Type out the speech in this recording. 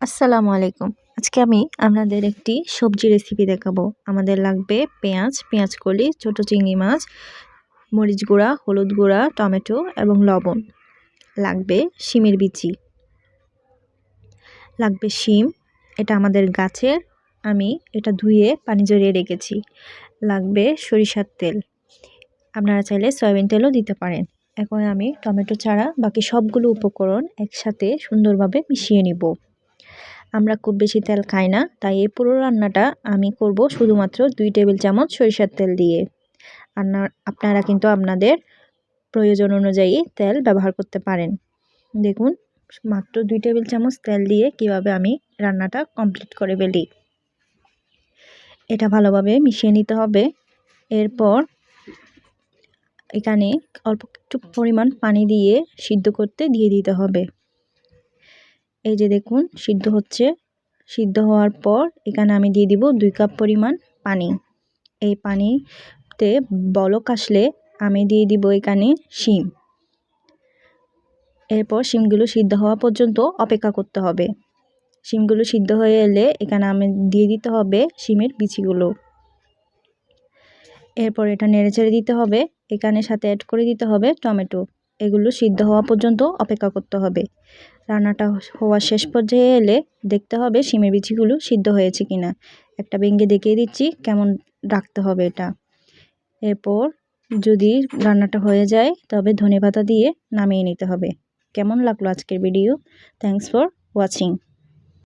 আসসালামু আলাইকুম। আজকে আমি আপনাদের একটি সবজি রেসিপি দেখাবো। আমাদের লাগবে পেঁয়াজ পেঁয়াজ কলি, ছোটো চিংড়ি মাছ, মরিচ গুঁড়া, হলুদ গুঁড়া, টমেটো এবং লবণ। লাগবে শিমের বিচি। লাগবে শিম। এটা আমাদের গাছের, আমি এটা ধুয়ে পানি জড়িয়ে রেখেছি। লাগবে সরিষার তেল। আপনারা চাইলে সয়াবিন তেলও দিতে পারেন। এখন আমি টমেটো ছাড়া বাকি সবগুলো উপকরণ একসাথে সুন্দরভাবে মিশিয়ে নিব। আমরা খুব বেশি তেল খাই না, তাই এই পুরো রান্নাটা আমি করব শুধুমাত্র দুই টেবিল চামচ সরিষার তেল দিয়ে। আর আপনারা কিন্তু আপনাদের প্রয়োজন অনুযায়ী তেল ব্যবহার করতে পারেন। দেখুন, মাত্র দুই টেবিল চামচ তেল দিয়ে কীভাবে আমি রান্নাটা কমপ্লিট করে ফেলি। এটা ভালোভাবে মিশিয়ে নিতে হবে। এরপর এখানে অল্প একটু পরিমাণ পানি দিয়ে সিদ্ধ করতে দিয়ে দিতে হবে। এই যে দেখুন, সিদ্ধ হচ্ছে। সিদ্ধ হওয়ার পর এখানে আমি দিয়ে দিব দুই কাপ পরিমাণ পানি। এই পানিতে বলক আসলে আমি দিয়ে দিব এখানে শিম। এরপর শিমগুলো সিদ্ধ হওয়া পর্যন্ত অপেক্ষা করতে হবে। শিমগুলো সিদ্ধ হয়ে এলে এখানে আমি দিয়ে দিতে হবে শিমের বিচিগুলো। এরপর এটা নেড়ে ছেড়ে দিতে হবে। এখানে সাথে অ্যাড করে দিতে হবে টমেটো। এগুলো সিদ্ধ হওয়া পর্যন্ত অপেক্ষা করতে হবে। রান্নাটা হওয়া শেষ পর্যায়ে এলে দেখতে হবে সিমের বিচিগুলো সিদ্ধ হয়েছে কিনা। একটা ভেঙে দেখিয়ে দিচ্ছি কেমন রাখতে হবে এটা। এরপর যদি রান্নাটা হয়ে যায় তবে ধনে পাতা দিয়ে নামিয়ে নিতে হবে। কেমন লাগল আজকের ভিডিও? Thanks for watching